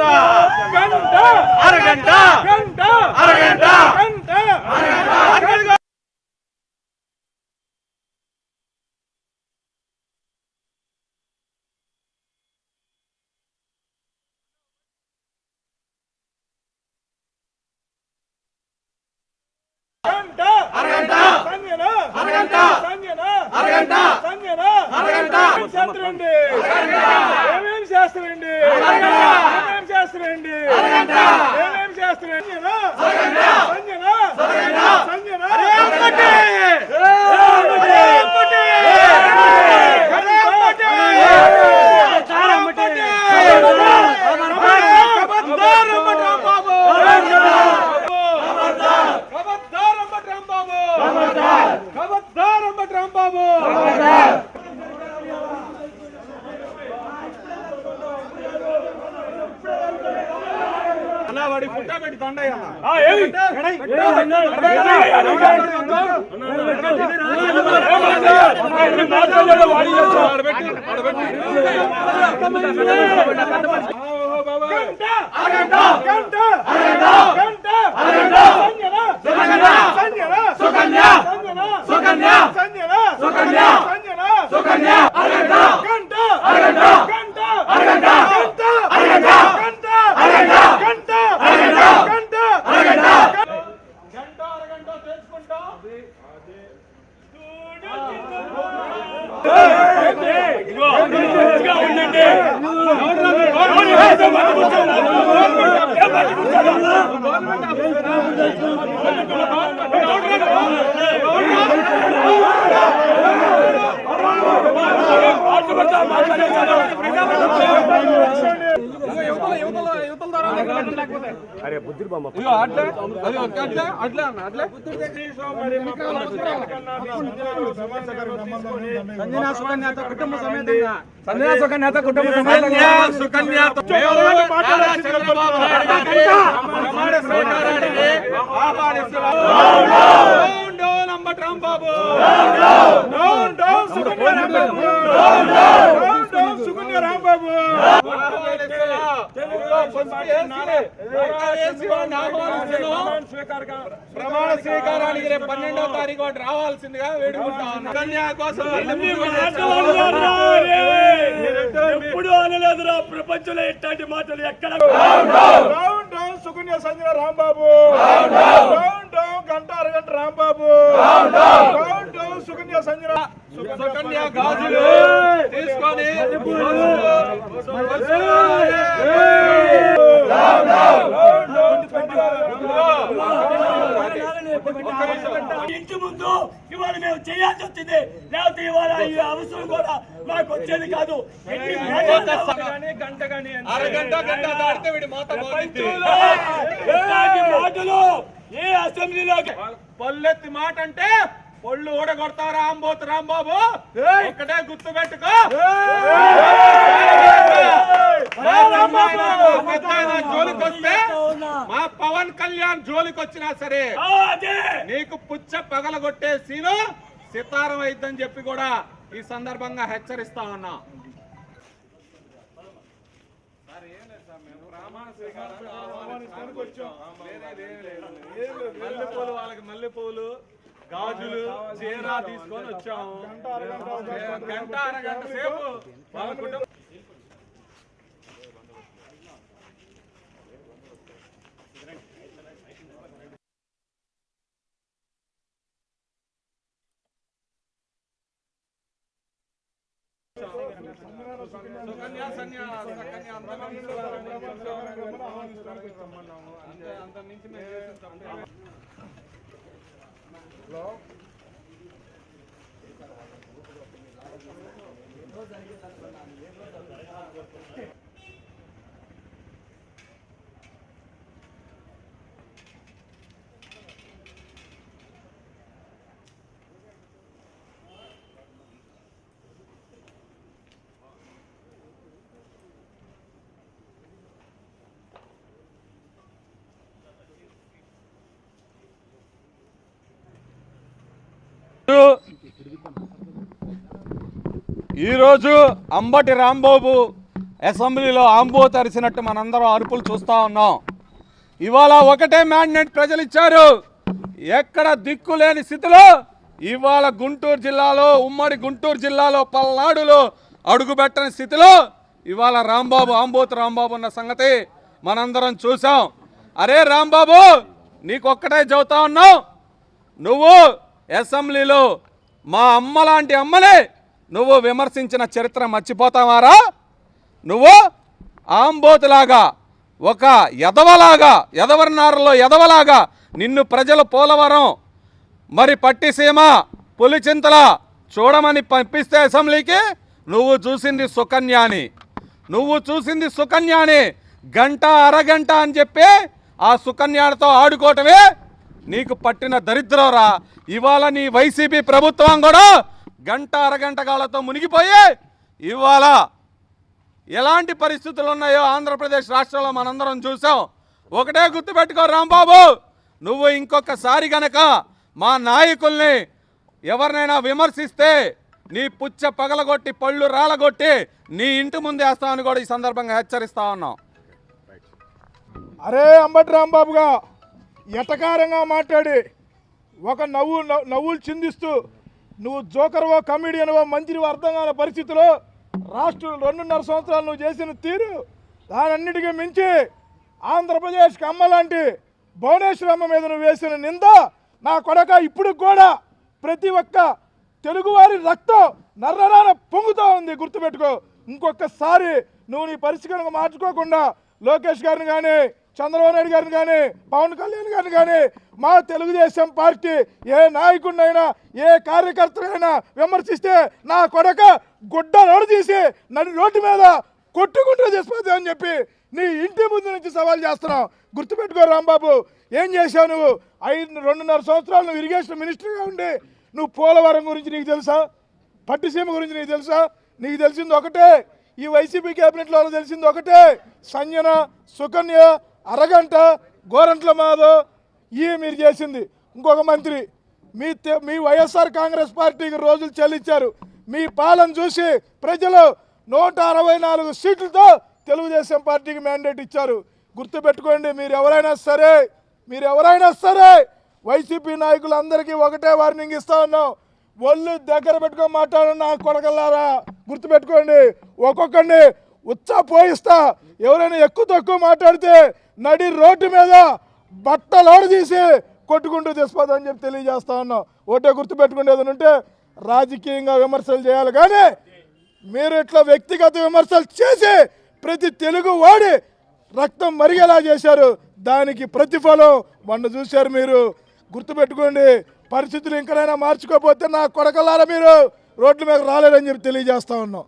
గంట. గంట. అరగంట. గంట. అరగంట. గంట. అరగంట. గంట. అరగంట. అరగంట. అరగంట. అరగంట. శాస్త్రండి ఏమేం శాస్త్రండి అరగంట. ఏమేం శాస్త్రండి అరగంట. ఏమేం முட்டாபேட்டி தாண்டையா ஆ ஏய் கண்டா கண்டா! கண்டா! கண்டா! సంజనా సుకన్యత కుటుంబ సమేతంగా సంజనా సుకన్యత కుటుంబ సమేతంగా సుకన్యత చంద్రబాబు నాయుడు గారికి రాంబాబు ప్రమాణ స్వీకారానికి రేపు పన్నెండవ తారీఖు వాడు రావాల్సిందిగా వేడుకుంటా కన్యా కోసం ఎప్పుడు అనలేదురా ప్రపంచంలో ఇట్లాంటి మాటలు ఎక్కడ సుకన్య సంజన రాంబాబు. గంట అరగంట రాంబాబు సుకన్య సంజన సుకన్య గాజులు తీసుకొని ఇంటి ముందు ఇవాళ మేము చేయాల్సి వచ్చింది. లేకపోతే ఇవాళ ఈ అవసరం కూడా మాకు వచ్చేది కాదు. గంట కానీ. అరగంట గంట దాటితే వీడి మాత మోగిద్ది. ఇట్లాంటి మాటలు? ఏ అసెంబ్లీలో పల్లెత్తి మాట అంటే పొళ్ళు ఊడగొడతా రాంబోతు రాంబాబు. ఒక్కటే గుర్తు పెట్టుకో. జోలికొస్తే మా పవన్ కళ్యాణ్ జోలికి వచ్చినా సరే నీకు పుచ్చ పగలగొట్టే సీను సితారం అయిద్దని చెప్పి కూడా ఈ సందర్భంగా హెచ్చరిస్తా ఉన్నా. మల్లెపూలు వాళ్ళకి మల్లెపూలు గాజులు చీర తీసుకొని వచ్చాము. గంట అరగంట సేపు వాళ్ళ కుటుంబం సుకన్య సన్య సుకన్య అంతమంది అంతే అంత నుంచి మేము Thank you. ఈరోజు అంబటి రాంబాబు అసెంబ్లీలో ఆంబో తరిసినట్టు మనందరం అరుపులు చూస్తూ ఉన్నాం. ఇవాళ ఒకటే మ్యాండేట్ ప్రజలు ఇచ్చారు. ఎక్కడ దిక్కు లేని స్థితిలో ఇవాళ గుంటూరు జిల్లాలో ఉమ్మడి గుంటూరు జిల్లాలో పల్నాడులో అడుగుపెట్టని స్థితిలో ఇవాళ రాంబాబు ఆంబోతు రాంబాబు ఉన్న సంగతి మనందరం చూసాం అరే రాంబాబు నీకొక్కటే చెబుతా ఉన్నావు నువ్వు అసెంబ్లీలో మా అమ్మ లాంటి అమ్మలే నువ్వు విమర్శించిన చరిత్ర మర్చిపోతావారా? నువ్వు ఆంబోతులాగా ఒక ఎదవలాగా ఎదవరినారులో ఎదవలాగా నిన్ను ప్రజలు పోలవరం మరి పట్టిసీమ పులిచింతల చూడమని పంపిస్తే అసెంబ్లీకి? నువ్వు చూసింది సుకన్యాని. నువ్వు చూసింది సుకన్యాని. గంట అరగంట అని చెప్పి ఆ సుకన్యాలతో ఆడుకోవటమే నీకు పట్టిన దరిద్రంరా. ఇవాళ నీ వైసీపీ ప్రభుత్వం కూడా గంట అరగంట కాళ్ళతో మునిగిపోయి ఇవాళ ఎలాంటి పరిస్థితులు ఉన్నాయో ఆంధ్రప్రదేశ్ రాష్ట్రంలో మనందరం చూసాం. ఒకటే గుర్తుపెట్టుకో రాంబాబు నువ్వు ఇంకొకసారి గనక మా నాయకుల్ని ఎవరినైనా విమర్శిస్తే నీ పుచ్చ పగలగొట్టి పళ్ళు రాలగొట్టి నీ ఇంటి ముందు వేస్తామని కూడా ఈ సందర్భంగా హెచ్చరిస్తా ఉన్నాం. అరే అంబటి రాంబాబుగా ఎటకారంగా మాట్లాడి ఒక నవ్వు నవ్వు- నవ్వులు చిందిస్తూ నువ్వు జోకర్వో కమిడియన్వో మంత్రివో అర్థం కాని పరిస్థితిలో రాష్ట్రంలో రెండున్నర సంవత్సరాలు నువ్వు చేసిన తీరు దానన్నిటికీ మించి ఆంధ్రప్రదేశ్కి అమ్మ లాంటి భువనేశ్వరమ్మ మీద నువ్వు వేసిన నింద నా కొడక ఇప్పుడు కూడా ప్రతి ఒక్క తెలుగువారి రక్తం నర్రరాన పొంగుతూ ఉంది. గుర్తుపెట్టుకో. ఇంకొకసారి నువ్వు నీ పరిస్థితులను మార్చుకోకుండా లోకేష్ గారిని కానీ చంద్రబాబు నాయుడు గారిని కానీ పవన్ కళ్యాణ్ గారిని కానీ మా తెలుగుదేశం పార్టీ ఏ నాయకుడినైనా ఏ కార్యకర్తనైనా విమర్శిస్తే నా కొడక గుడ్డ రోడ్డు తీసి నన్ను రోడ్డు మీద కొట్టుకుంటూ చేసిపోతావు అని చెప్పి నీ ఇంటి ముందు నుంచి సవాల్ చేస్తున్నావు. గుర్తుపెట్టుకో రాంబాబు ఏం చేశావు నువ్వు? ఐదు రెండున్నర సంవత్సరాలు నువ్వు ఇరిగేషన్ మినిస్టర్గా ఉండి నువ్వు పోలవరం గురించి నీకు తెలుసా? పట్టిసీమ గురించి నీకు తెలుసా? నీకు తెలిసింది ఒకటే. ఈ వైసీపీ క్యాబినెట్లో తెలిసింది ఒకటే. సంజన సుకన్య అరగంట గోరంట్ల మాధవ్ ఈ మీరు చేసింది. ఇంకొక మంత్రి మీ తె- మీ వైఎస్ఆర్ కాంగ్రెస్ పార్టీకి రోజులు చెల్లించారు. మీ పాలన చూసి ప్రజలు నూట అరవై నాలుగు సీట్లతో తెలుగుదేశం పార్టీకి మ్యాండేట్ ఇచ్చారు. గుర్తుపెట్టుకోండి మీరు ఎవరైనా సరే మీరు ఎవరైనా సరే వైసీపీ నాయకులందరికీ ఒకటే వార్నింగ్ ఇస్తా ఉన్నాం. ఒళ్ళు దగ్గర పెట్టుకొని మాట్లాడండి నా కొడకల్లారా. గుర్తుపెట్టుకోండి ఒక్కొక్కడిని ఉత్సాహ పోయిస్తా. ఎవరైనా ఎక్కువ తక్కువ మాట్లాడితే నడి రోడ్డు మీద బట్టలోడు తీసి కొట్టుకుంటూ తెచ్చిపోదని చెప్పి తెలియజేస్తా ఉన్నాం. ఒకటే గుర్తుపెట్టుకునేది ఉంటే రాజకీయంగా విమర్శలు చేయాలి కానీ మీరు ఇట్లా వ్యక్తిగత విమర్శలు చేసి ప్రతి తెలుగు వాడి రక్తం మరిగేలా చేశారు. దానికి ప్రతిఫలం మొన్న చూశారు మీరు. గుర్తుపెట్టుకోండి పరిస్థితులు ఇంకనైనా మార్చుకోకపోతే నా కొడకలారా మీరు? రోడ్ల మీద రాలేదని చెప్పి తెలియజేస్తా ఉన్నాం.